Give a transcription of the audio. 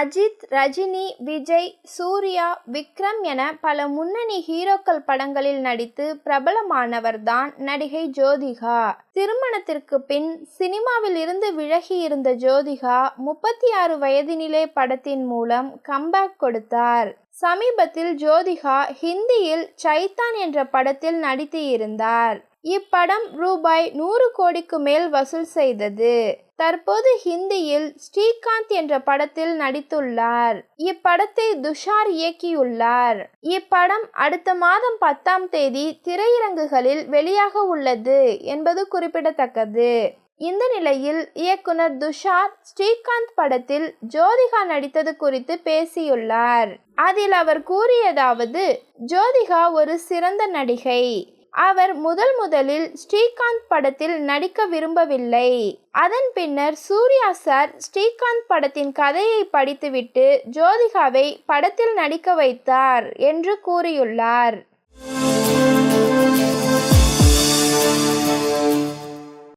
அஜித் ரஜினி விஜய் சூர்யா விக்ரம் என பல முன்னணி ஹீரோக்கள் படங்களில் நடித்து பிரபலமானவர்தான் நடிகை ஜோதிகா. திருமணத்திற்கு பின் சினிமாவில் இருந்து விலகி இருந்த ஜோதிகா முப்பத்தி ஆறு வயதினிலே படத்தின் மூலம் கம்பேக் கொடுத்தார். சமீபத்தில் ஜோதிகா ஹிந்தியில் சைத்தான் என்ற படத்தில் நடித்து இருந்தார். இப்படம் ரூபாய் நூறு கோடிக்கு மேல் வசூல் செய்தது. தற்போது ஹிந்தியில் ஸ்ரீகாந்த் என்ற படத்தில் நடித்துள்ளார். இப்படத்தை துஷார் இயக்கியுள்ளார். இப்படம் அடுத்த மாதம் பத்தாம் தேதி திரையரங்குகளில் வெளியாக உள்ளது என்பது குறிப்பிடத்தக்கது. இந்த நிலையில் இயக்குனர் துஷார் ஸ்ரீகாந்த் படத்தில் ஜோதிகா நடித்தது குறித்து பேசியுள்ளார். அதில் அவர் கூறியதாவது ஜோதிகா ஒரு சிறந்த நடிகை. அவர் முதல் முதலில் ஸ்ரீகாந்த் படத்தில் நடிக்க விரும்பவில்லை. அதன் பின்னர் சூர்யா சார் ஸ்ரீகாந்த் படத்தின் கதையை படித்துவிட்டு ஜோதிகாவை படத்தில் நடிக்க வைத்தார் என்று கூறியுள்ளார்.